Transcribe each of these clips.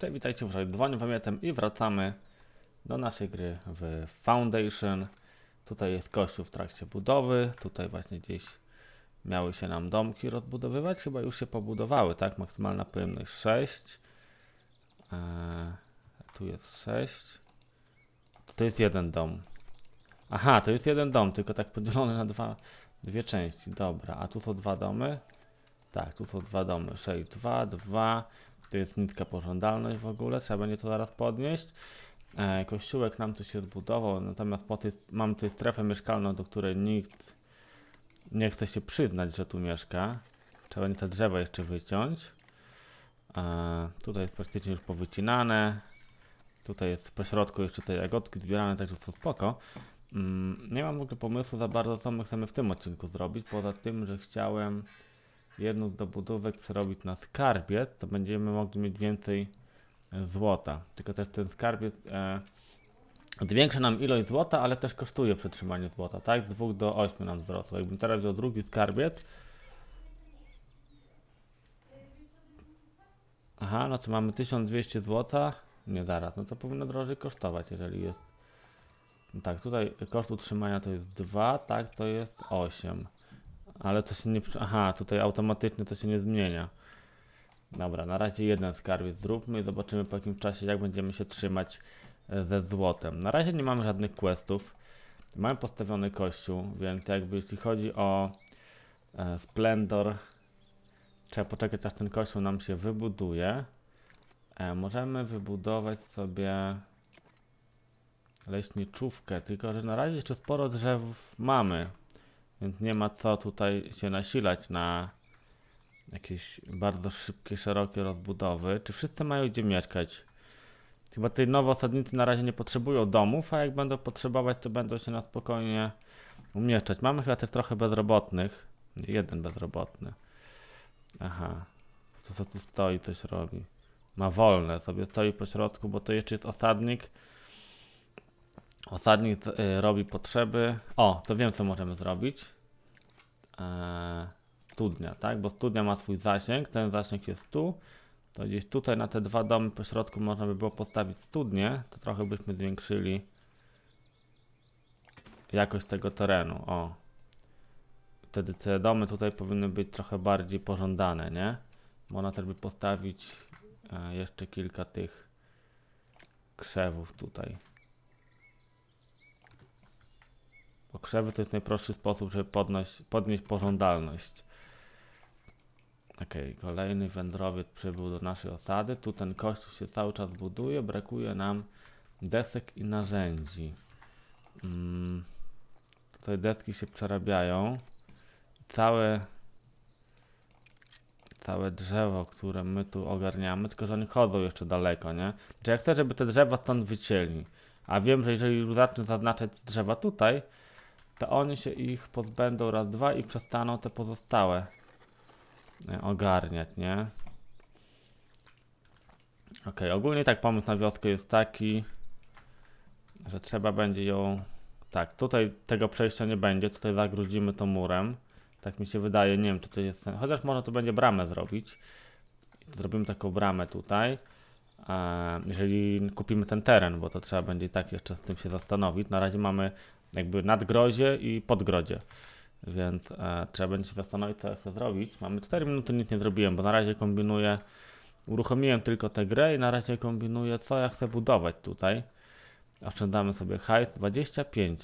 Cześć, witajcie w Dzwonię Pamiętam i wracamy do naszej gry w Foundation. Tutaj jest kościół w trakcie budowy, tutaj właśnie gdzieś miały się nam domki rozbudowywać, chyba już się pobudowały, tak? Maksymalna pojemność 6. Eee, tu jest 6. To jest jeden dom. Aha, to jest jeden dom, tylko tak podzielony na dwa, dwie części. Dobra, a tu są dwa domy. Tak, tu są dwa domy. 6, 2, 2. To jest nitka pożądalność w ogóle, trzeba będzie to zaraz podnieść. E, kościółek nam tu się zbudował, natomiast po tej, mam tutaj strefę mieszkalną, do której nikt nie chce się przyznać, że tu mieszka. Trzeba będzie te drzewa jeszcze wyciąć. E, tutaj jest praktycznie już powycinane. Tutaj jest po środku jeszcze te jagodki zbierane, także to spoko. Mm, nie mam w ogóle pomysłu za bardzo, co my chcemy w tym odcinku zrobić, poza tym, że chciałem jedną z dobudówek przerobić na skarbiec, to będziemy mogli mieć więcej złota. Tylko też ten skarbiec e, zwiększa nam ilość złota, ale też kosztuje przetrzymanie złota, tak? Z 2 do 8 nam wzrosło. Jakbym teraz wziął drugi skarbiec. Aha, no to mamy 1200 złota. Nie zaraz, no to powinno drożej kosztować, jeżeli jest. No tak, tutaj koszt utrzymania to jest 2, tak, to jest 8. Ale to się nie. Aha, tutaj automatycznie to się nie zmienia. Dobra, na razie jeden skarbiec zróbmy i zobaczymy po jakim czasie, jak będziemy się trzymać e, ze złotem. Na razie nie mamy żadnych questów. Mamy postawiony kościół, więc jakby jeśli chodzi o e, Splendor, trzeba poczekać aż ten kościół nam się wybuduje. E, możemy wybudować sobie leśniczówkę, tylko że na razie jeszcze sporo drzew mamy. Więc nie ma co tutaj się nasilać na jakieś bardzo szybkie, szerokie rozbudowy. Czy wszyscy mają gdzie mieszkać? Chyba tej nowe osadnicy na razie nie potrzebują domów, a jak będą potrzebować, to będą się na spokojnie umieszczać. Mamy chyba też trochę bezrobotnych. Jeden bezrobotny. Aha. To co tu stoi, coś robi. Ma wolne, sobie stoi po środku, bo to jeszcze jest osadnik. Osadnik y, robi potrzeby. O, to wiem co możemy zrobić. Eee, studnia, tak? Bo studnia ma swój zasięg. Ten zasięg jest tu. To gdzieś tutaj na te dwa domy po środku można by było postawić studnię. To trochę byśmy zwiększyli jakość tego terenu. O. Wtedy te domy tutaj powinny być trochę bardziej pożądane, nie? Można też by postawić e, jeszcze kilka tych krzewów tutaj. Bo krzewy to jest najprostszy sposób, żeby podnieść, podnieść pożądalność. Okej, kolejny wędrowiec przybył do naszej osady. Tu ten kościół się cały czas buduje. Brakuje nam desek i narzędzi. Mm, tutaj deski się przerabiają. Całe całe drzewo, które my tu ogarniamy, tylko że oni chodzą jeszcze daleko, nie? Czy ja chcę, żeby te drzewa stąd wycięli. A wiem, że jeżeli zacznę zaznaczać drzewa tutaj, to oni się ich pozbędą raz, dwa i przestaną te pozostałe e, ogarniać, nie? Okej, ogólnie tak pomysł na wioskę jest taki, że trzeba będzie ją... Tak, tutaj tego przejścia nie będzie, tutaj zagrudzimy to murem. Tak mi się wydaje, nie wiem, czy to jest... Chociaż można tu będzie bramę zrobić. Zrobimy taką bramę tutaj. E, jeżeli kupimy ten teren, bo to trzeba będzie i tak jeszcze z tym się zastanowić. Na razie mamy jakby nadgrozie i podgrodzie. Więc e, trzeba będzie się zastanowić, co chcę zrobić. Mamy 4 minuty, nic nie zrobiłem, bo na razie kombinuję. Uruchomiłem tylko tę grę i na razie kombinuję, co ja chcę budować tutaj. Oszczędzamy sobie hajs 25.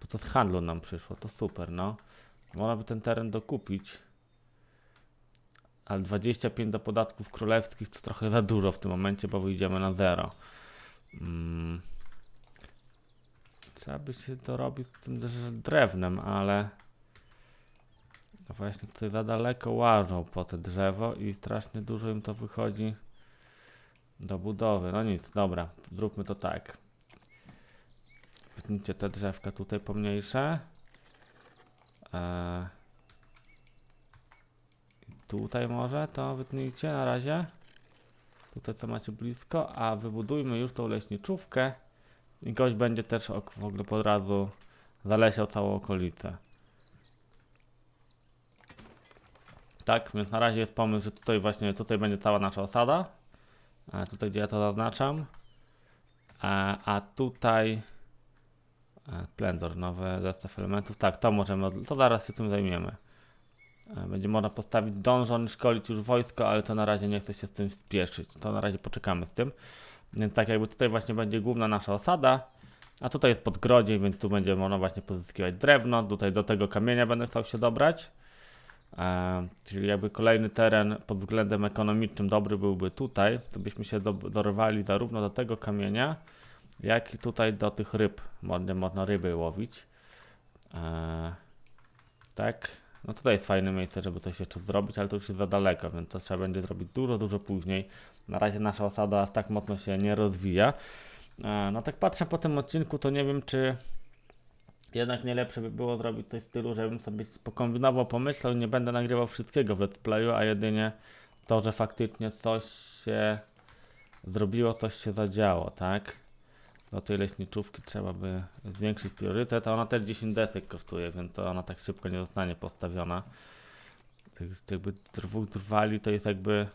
Bo to z handlu nam przyszło, to super, no. Można by ten teren dokupić. Ale 25 do podatków królewskich to trochę za dużo w tym momencie, bo wyjdziemy na zero. Mm. Trzeba by się dorobić z tym drewnem, ale no właśnie tutaj za daleko łażą po te drzewo i strasznie dużo im to wychodzi do budowy. No nic, dobra, zróbmy to tak. Wytnijcie te drzewka tutaj pomniejsze. Eee, tutaj może to wytnijcie na razie. Tutaj co macie blisko, a wybudujmy już tą leśniczówkę. I gość będzie też w ogóle po razu zalesiał całą okolicę. Tak, więc na razie jest pomysł, że tutaj właśnie tutaj będzie cała nasza osada. A tutaj, gdzie ja to zaznaczam. A, a tutaj e, Splendor, nowy zestaw elementów. Tak, to możemy, od- to zaraz się tym zajmiemy. E, Będzie można postawić donżon, szkolić już wojsko, ale to na razie nie chcę się z tym spieszyć. To na razie poczekamy z tym. Więc tak jakby tutaj właśnie będzie główna nasza osada, a tutaj jest podgrodzie, więc tu będzie można właśnie pozyskiwać drewno. Tutaj do tego kamienia będę chciał się dobrać. E, czyli jakby kolejny teren pod względem ekonomicznym dobry byłby tutaj, to byśmy się do, dorwali zarówno do tego kamienia, jak i tutaj do tych ryb. Można, można ryby łowić. E, tak. No tutaj jest fajne miejsce, żeby coś jeszcze zrobić, ale to już jest za daleko, więc to trzeba będzie zrobić dużo, dużo później. Na razie nasza osada aż tak mocno się nie rozwija. E, no tak patrzę po tym odcinku, to nie wiem, czy jednak nie lepsze by było zrobić coś w stylu, żebym sobie pokombinował, pomyślał, nie będę nagrywał wszystkiego w let's playu, a jedynie to, że faktycznie coś się zrobiło, coś się zadziało, tak? Do tej leśniczówki trzeba by zwiększyć priorytet, a ona też 10 desek kosztuje, więc to ona tak szybko nie zostanie postawiona. Tych, jakby dwóch drwali to jest jakby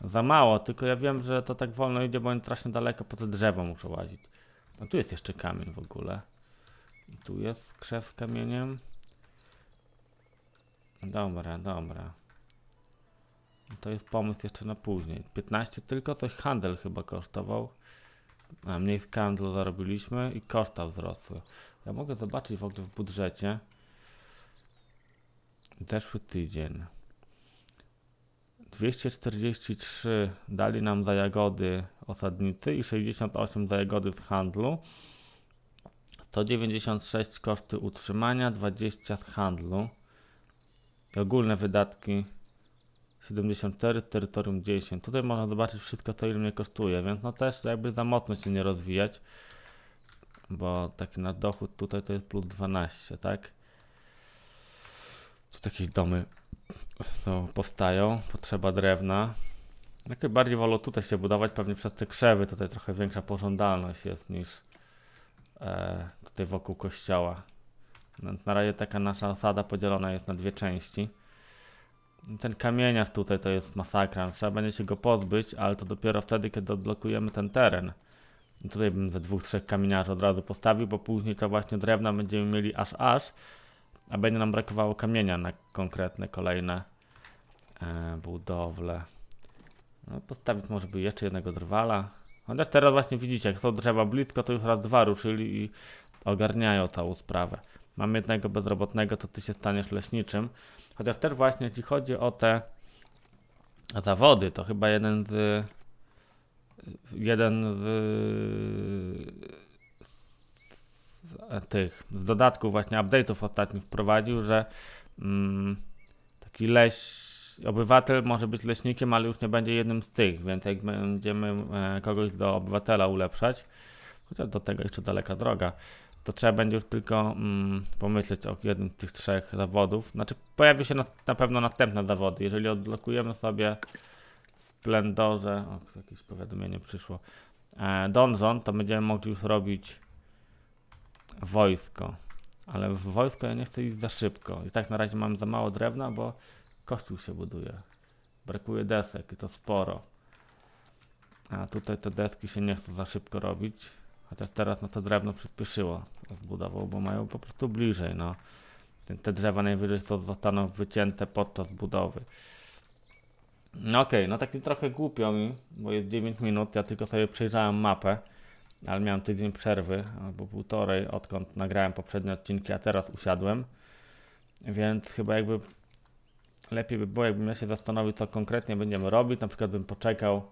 za mało, tylko ja wiem, że to tak wolno idzie, bo oni strasznie daleko po te drzewo muszą łazić. A tu jest jeszcze kamień w ogóle. Tu jest krzew z kamieniem. Dobra, dobra. To jest pomysł jeszcze na później. 15 tylko coś handel chyba kosztował. A mniej z handlu zarobiliśmy i koszta wzrosły. Ja mogę zobaczyć w ogóle w budżecie. Zeszły tydzień. 243 dali nam za jagody osadnicy i 68 za jagody z handlu. 196 koszty utrzymania, 20 z handlu. I ogólne wydatki 74, terytorium 10. Tutaj można zobaczyć wszystko to ile mnie kosztuje, więc no też jakby za mocno się nie rozwijać. Bo taki na dochód tutaj to jest plus 12, tak? Tu takie domy są, powstają, potrzeba drewna. Jakoś bardziej wolę tutaj się budować, pewnie przez te krzewy tutaj trochę większa pożądalność jest niż e, tutaj wokół kościoła. No, na razie taka nasza osada podzielona jest na dwie części. Ten kamieniarz tutaj to jest masakra. Trzeba będzie się go pozbyć, ale to dopiero wtedy, kiedy odblokujemy ten teren. I tutaj bym ze dwóch, trzech kamieniarzy od razu postawił, bo później to właśnie drewna będziemy mieli aż aż, a będzie nam brakowało kamienia na konkretne kolejne e, budowle. No, postawić może by jeszcze jednego drwala. Chociaż teraz właśnie widzicie, jak są drzewa blisko, to już raz dwa ruszyli i ogarniają całą sprawę. Mam jednego bezrobotnego, to ty się staniesz leśniczym. Chociaż też właśnie, jeśli chodzi o te zawody, to chyba jeden z jeden z, z tych z dodatków właśnie update'ów ostatnich wprowadził, że mm, taki leś obywatel może być leśnikiem, ale już nie będzie jednym z tych, więc jak będziemy e, kogoś do obywatela ulepszać, chociaż do tego jeszcze daleka droga, to trzeba będzie już tylko mm, pomyśleć o jednym z tych trzech zawodów. Znaczy, pojawi się na, na pewno następne zawody. Jeżeli odblokujemy sobie w Splendorze, o, jakieś powiadomienie przyszło, e, to będziemy mogli już robić wojsko. Ale w wojsko ja nie chcę iść za szybko. I tak na razie mam za mało drewna, bo kościół się buduje. Brakuje desek i to sporo. A tutaj te deski się nie chcą za szybko robić. Chociaż teraz no to drewno przyspieszyło z budową, bo mają po prostu bliżej, no. Te, drzewa najwyżej zostaną wycięte podczas budowy. No okej, no taki trochę głupio mi, bo jest 9 minut, ja tylko sobie przejrzałem mapę, ale miałem tydzień przerwy, albo półtorej, odkąd nagrałem poprzednie odcinki, a teraz usiadłem. Więc chyba jakby lepiej by było, jakbym ja się zastanowił, co konkretnie będziemy robić. Na przykład bym poczekał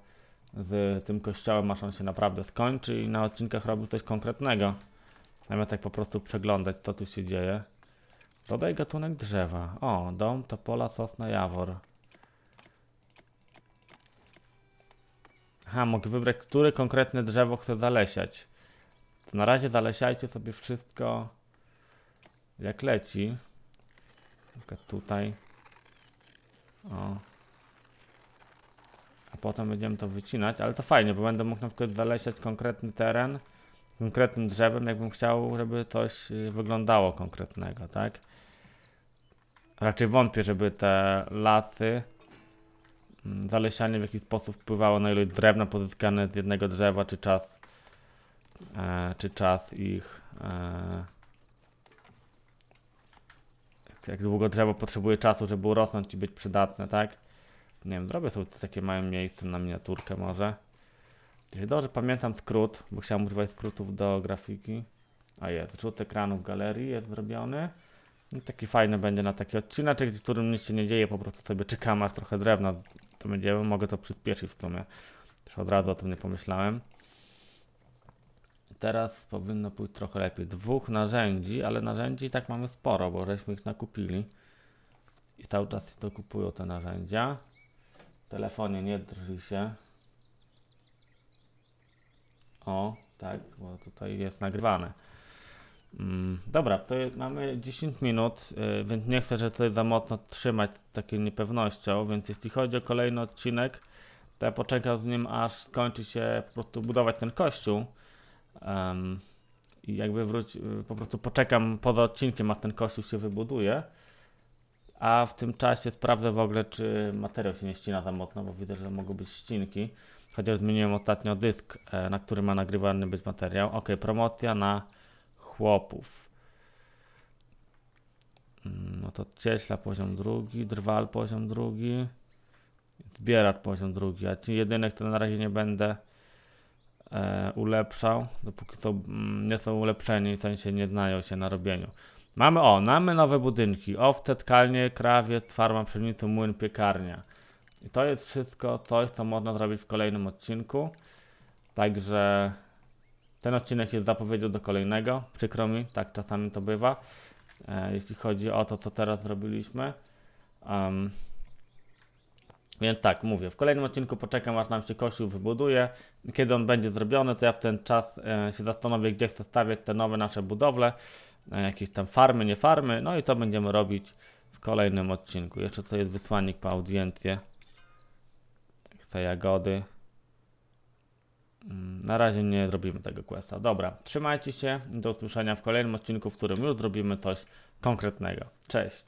z tym kościołem, aż on się naprawdę skończy i na odcinkach robił coś konkretnego. Zamiast tak po prostu przeglądać, co tu się dzieje. Dodaj gatunek drzewa. O, dom, topola, sosna, jawor. Aha, mogę wybrać, które konkretne drzewo chcę zalesiać. To na razie zalesiajcie sobie wszystko jak leci. Tutaj. O. Potem będziemy to wycinać, ale to fajnie, bo będę mógł na przykład konkretny teren konkretnym drzewem, jakbym chciał, żeby coś y, wyglądało konkretnego, tak? Raczej wątpię, żeby te lasy mm, zalesianie w jakiś sposób wpływało na ilość drewna pozyskane z jednego drzewa, czy czas, e, czy czas ich, e, jak długo drzewo potrzebuje czasu, żeby urosnąć i być przydatne, tak? Nie wiem, zrobię sobie takie małe miejsce na miniaturkę może. Jeśli dobrze pamiętam skrót, bo chciałem używać skrótów do grafiki. A jest, rzut ekranu w galerii jest zrobiony. I taki fajny będzie na taki odcinek, w którym nic się nie dzieje, po prostu sobie czekam aż trochę drewna to będziemy, mogę to przyspieszyć w sumie. Też od razu o tym nie pomyślałem. Teraz powinno pójść trochę lepiej. Dwóch narzędzi, ale narzędzi tak mamy sporo, bo żeśmy ich nakupili. I cały czas dokupują te narzędzia. Telefonie nie drży się. O, tak, bo tutaj jest nagrywane. Mm, dobra, to mamy 10 minut, yy, więc nie chcę, żeby tutaj za mocno trzymać taką niepewnością, więc jeśli chodzi o kolejny odcinek, to ja poczekam z nim, aż skończy się po prostu budować ten kościół. Em, I jakby wróć, y, po prostu poczekam poza odcinkiem, aż ten kościół się wybuduje. A w tym czasie sprawdzę w ogóle, czy materiał się nie ścina za mocno, bo widzę, że mogą być ścinki. Chociaż zmieniłem ostatnio dysk, e, na którym ma nagrywany być materiał. Ok, promocja na chłopów. Mm, No to cieśla poziom drugi, drwal poziom drugi, zbieracz poziom drugi, a ci jedynek to na razie nie będę e, ulepszał, dopóki są, mm, nie są ulepszeni, w sensie nie znają się na robieniu. Mamy o, mamy nowe budynki, owce, tkalnie, krawiec, farma pszenicy, młyn, piekarnia. I to jest wszystko coś, co można zrobić w kolejnym odcinku. Także ten odcinek jest zapowiedzią do kolejnego. Przykro mi, tak czasami to bywa. E, jeśli chodzi o to, co teraz zrobiliśmy. Em, więc tak, mówię, w kolejnym odcinku poczekam, aż nam się kościół wybuduje. Kiedy on będzie zrobiony, to ja w ten czas e, się zastanowię, gdzie chcę stawiać te nowe nasze budowle. Jakieś tam farmy, nie farmy. No i to będziemy robić w kolejnym odcinku. Jeszcze to jest wysłannik po audiencję. Te jagody. Mm, Na razie nie zrobimy tego questa. Dobra, trzymajcie się. Do usłyszenia w kolejnym odcinku, w którym już zrobimy coś konkretnego. Cześć.